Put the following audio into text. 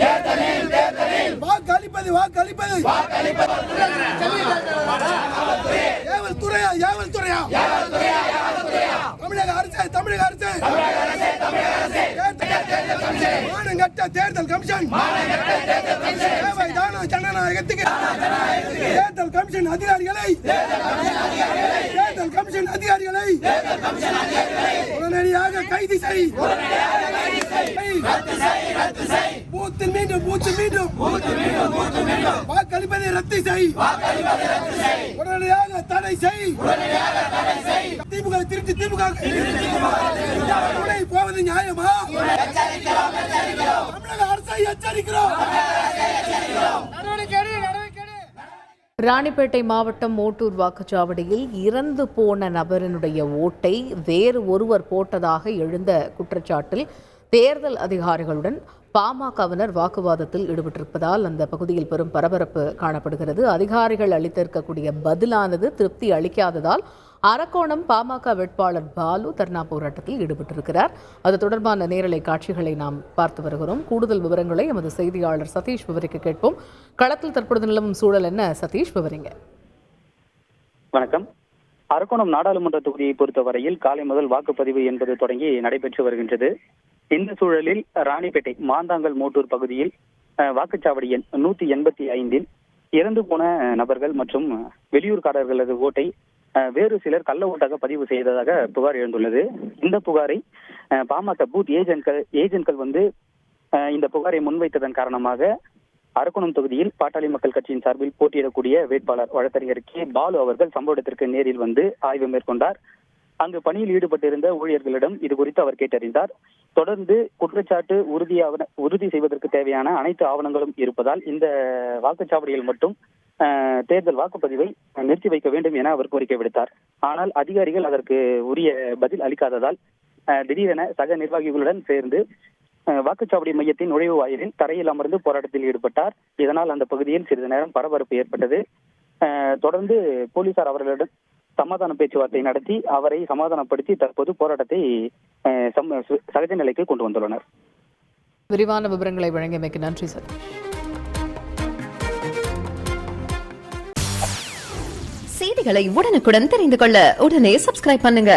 தேர்தலில் தேர்தலில் வாக்களிப்பது வாக்களிப்பது. ஏவல் துறையா தமிழக அரசு தமிழக அரசு. மானங்கட்ட தேர்தல் கமிஷன். தேவைதான ஜனநாயகத்துக்கு. தேர்தல் கமிஷன் அதிகாரிகளை. தேர்தல் கமிஷன் அதிகாரிகளை. உடனடியாக கைது செய். பூத்தில் மீண்டும் மூச்சு மீண்டும் வாக்களிப்பதை ரத்து செய். உடனடியாக தடை செய். திமுக திருச்சி திமுக. துணை போவது நியாயமா? தமிழக அரசை எச்சரிக்கிறோம். நடவடிக்கை ராணிப்பேட்டை மாவட்டம் மோட்டூர் வாக்குச்சாவடியில் இறந்து போன நபரினுடைய ஓட்டை வேறு ஒருவர் போட்டதாக எழுந்த குற்றச்சாட்டில் தேர்தல் அதிகாரிகளுடன் பாமகவினர் வாக்குவாதத்தில் ஈடுபட்டிருப்பதால் அந்த பகுதியில் பெரும் பரபரப்பு காணப்படுகிறது. அதிகாரிகள் அளித்திருக்கக்கூடிய பதிலானது திருப்தி அளிக்காததால் அரக்கோணம் பாமக வேட்பாளர் பாலு தர்ணா போராட்டத்தில் ஈடுபட்டிருக்கிறார். அது தொடர்பான நேரலை காட்சிகளை நாம் பார்த்து வருகிறோம். கூடுதல் விவரங்களை எமது செய்தியாளர் சதீஷ் விவரிக்க கேட்போம். களத்தில் தற்பொழுது நிலவும் சூழல் என்ன? சதீஷ் விவரிங்க. வணக்கம். அரக்கோணம் நாடாளுமன்ற தொகுதியை பொறுத்தவரையில் காலை முதல் வாக்குப்பதிவு என்பது தொடங்கி நடைபெற்று வருகின்றது. இந்த சூழலில் ராணிப்பேட்டை மாந்தாங்கல் மோட்டூர் பகுதியில் வாக்குச்சாவடி எண் நூத்தி எண்பத்தி ஐந்தில் இறந்து போன நபர்கள் மற்றும் வெளியூர்காரர்களது ஓட்டை வேறு சிலர் கள்ள ஓட்டாக பதிவு செய்ததாக புகார் எழுந்துள்ளது. இந்த புகாரை பாமக பூத் ஏஜென்ட்கள் ஏஜென்ட்கள் வந்து இந்த புகாரை முன்வைத்ததன் காரணமாக அரக்கோணம் தொகுதியில் பாட்டாளி மக்கள் கட்சியின் சார்பில் போட்டியிடக்கூடிய வேட்பாளர் வழக்கறிஞர் கே. பாலு அவர்கள் சம்பவ இடத்திற்கு நேரில் வந்து ஆய்வு மேற்கொண்டார். அங்கு பணியில் ஈடுபட்டிருந்த ஊழியர்களிடம் இது குறித்து அவர் கேட்டறிந்தார். தொடர்ந்து குற்றச்சாட்டு உறுதியாக உறுதி செய்வதற்கு தேவையான அனைத்து ஆவணங்களும் இருப்பதால் இந்த வாக்குச்சாவடியில் மட்டும் தேர்தல் வாக்குப்பதிவை நிறுத்தி வைக்க வேண்டும் என அவர் கோரிக்கை விடுத்தார். ஆனால் அதிகாரிகள் அதற்கு உரிய பதில் அளிக்காததால் அஹ், திடீரென சக நிர்வாகிகளுடன் சேர்ந்து வாக்குச்சாவடி மையத்தின் நுழைவு வாயிலில் தரையில் அமர்ந்து போராட்டத்தில் ஈடுபட்டார். இதனால் அந்த பகுதியில் சிறிது நேரம் பரபரப்பு ஏற்பட்டது. அஹ், தொடர்ந்து போலீசார் அவர்களிடம் சமாதான பேச்சுவார்த்தை நடத்தி அவரை சமாதானப்படுத்தி தற்போது போராட்டத்தை சகஜ நிலைக்கு கொண்டு வந்துள்ளனர். விரிவான விவரங்களை வழங்கியமைக்கு நன்றி சதீஷ் செய்திகளை உடனுக்குடன் தெரிந்து கொள்ள உடனே சப்ஸ்கிரைப் பண்ணுங்க.